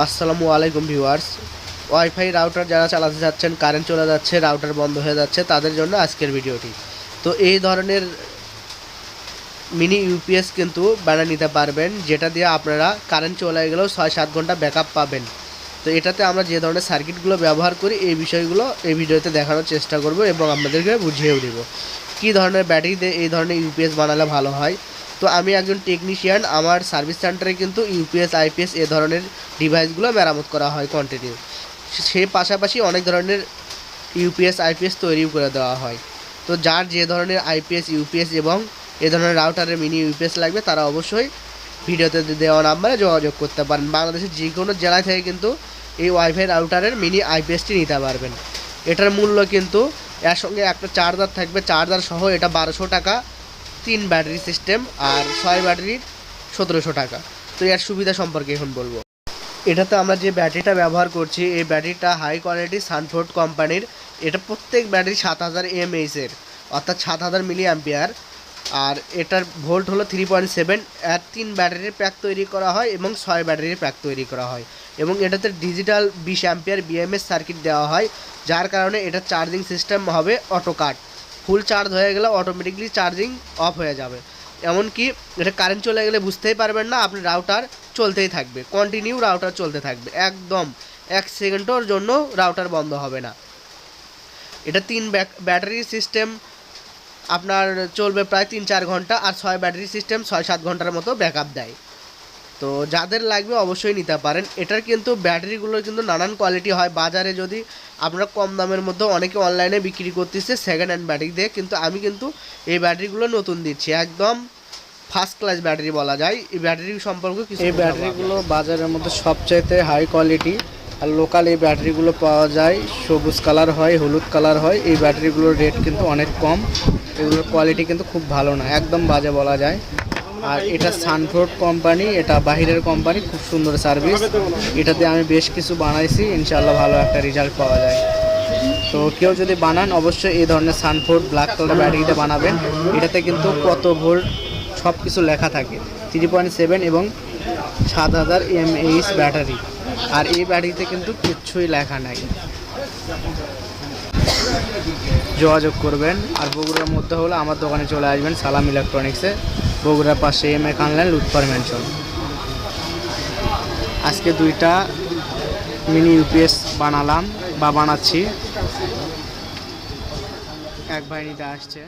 আসসালামু আলাইকুম viewers. Wifi router যারা চালাতে যাচ্ছেন, কারেন্ট চলে যাচ্ছে, রাউটার বন্ধ হয়ে যাচ্ছে, তাদের জন্য আজকের ভিডিওটি। তো এই ধরনের মিনি ইউপিএস কিন্তু বানিয়ে নিতে পারবেন, যেটা দিয়ে আপনারা কারেন্ট চলে গেলেও ছয় সাত ঘণ্টা ব্যাকআপ পাবেন। তো এটাতে আমরা যে ধরনের সার্কিটগুলো ব্যবহার করি, এই বিষয়গুলো এই ভিডিওতে দেখানোর চেষ্টা করব এবং আপনাদেরকে বুঝিয়েও দেব। কী ধরনের ব্যাটারিতে এই ধরনের ইউপিএস বানালে ভালো হয়? তো আমি একজন টেকনিশিয়ান আমার সার্ভিস সেন্টারে কিন্তু ইউপিএস আইপিএস এ ধরনের ডিভাইসগুলো মেরামত করা হয় কন্টিনিউ সে পাশাপাশি অনেক ধরনের ইউপিএস আইপিএস তৈরিও করে দেওয়া হয়। তো যার যে ধরনের আইপিএস ইউপিএস এবং এ ধরনের রাউটারের মিনি ইউপিএস লাগবে, তারা অবশ্যই ভিডিওতে দেওয়া নাম্বারে যোগাযোগ করতে পারেন। বাংলাদেশের যে কোনো জেলায় থেকে কিন্তু এই ওয়াইফাই রাউটারের মিনি আইপিএসটি নিতে পারবেন। এটার মূল্য কিন্তু এর সঙ্গে একটা চার্জার থাকবে। চার্জার সহ এটা বারোশো টাকা তিন ব্যাটারি সিস্টেম আর ছয় ব্যাটারির সতেরোশো টাকা। তো এর সুবিধা সম্পর্কে এখন বলব। এটাতে আমরা যে ব্যাটারিটা ব্যবহার করছি, এই ব্যাটারিটা হাই কোয়ালিটি সানফোর্ড কোম্পানির এটা প্রত্যেক ব্যাটারি সাত হাজার এমএইচের অর্থাৎ সাত হাজার মিলি অ্যাম্পিয়ার আর এটার ভোল্ট হলো থ্রি পয়েন্ট সেভেন এর তিন ব্যাটারির প্যাক তৈরি করা হয় এবং ছয় ব্যাটারির প্যাক তৈরি করা হয়। এবং এটাতে ডিজিটাল বিশ অ্যাম্পিয়ার বিএমএস সার্কিট দেওয়া হয়, যার কারণে এটা চার্জিং সিস্টেম হবে অটো কাট ফুল চার্জ হয়ে গেলে অটোমেটিকলি চার্জিং অফ হয়ে যাবে। এমনকি এটা কারেন্ট চলে গেলে বুঝতেই পারবেন না, আপনি রাউটার চলতেই থাকবে। কন্টিনিউ রাউটার চলতে থাকবে। একদম এক সেকেন্ডের জন্য রাউটার বন্ধ হবে না। এটা তিন ব্যাটারি সিস্টেম আপনার চলবে প্রায় তিন চার ঘণ্টা, আর ছয় ব্যাটারি সিস্টেম ছয় সাত ঘণ্টার মতো ব্যাকআপ দেয়। তো যাদের লাগবে অবশ্যই নিতে পারেন। এটার কিন্তু ব্যাটারিগুলো কিন্তু নানান কোয়ালিটি হয়। বাজারে যদি আপনারা কম দামের মধ্যে অনেকে অনলাইনে বিক্রি করতেছে সেকেন্ড হ্যান্ড ব্যাটারি দিয়ে কিন্তু আমি কিন্তু এই ব্যাটারিগুলো নতুন দিচ্ছি। একদম ফার্স্ট ক্লাস ব্যাটারি বলা যায়। এই ব্যাটারি সম্পর্কে কিছু এই ব্যাটারিগুলো বাজারের মধ্যে সবচাইতে হাই কোয়ালিটি আর লোকাল এই ব্যাটারিগুলো পাওয়া যায়। সবুজ কালার হয় হলুদ কালার হয়। এই ব্যাটারিগুলোর রেট কিন্তু অনেক কম। এগুলোর কোয়ালিটি কিন্তু খুব ভালো না। একদম বাজে বলা যায়। আর এটা সানফোর্ড কোম্পানি এটা বাহিরের কোম্পানি খুব সুন্দর সার্ভিস এটাতে আমি বেশ কিছু বানাইছি ইনশাল্লাহ ভালো একটা রেজাল্ট পাওয়া যায়। তো কেউ যদি বানান, অবশ্যই এই ধরনের সানফোর্ড ব্ল্যাক কালার ব্যাটারিতে বানাবেন। এটাতে কিন্তু কত ভোল্ট সব কিছু লেখা থাকে। থ্রি পয়েন্ট সেভেন এবং সাত হাজার এমএইচ ব্যাটারি আর এই ব্যাটারিতে কিন্তু কিচ্ছুই লেখা নাই। যোগাযোগ করবেন। আর বগুড়ার মধ্যে হলে আমার দোকানে চলে আসবেন সালাম ইলেকট্রনিক্সে। বগুড়ার পাশে এম এ কানলেন লুৎপার ম্যানশন আজকে দুইটা মিনি ইউপিএস বানালাম বা বানাচ্ছি। এক ভাই আসছে।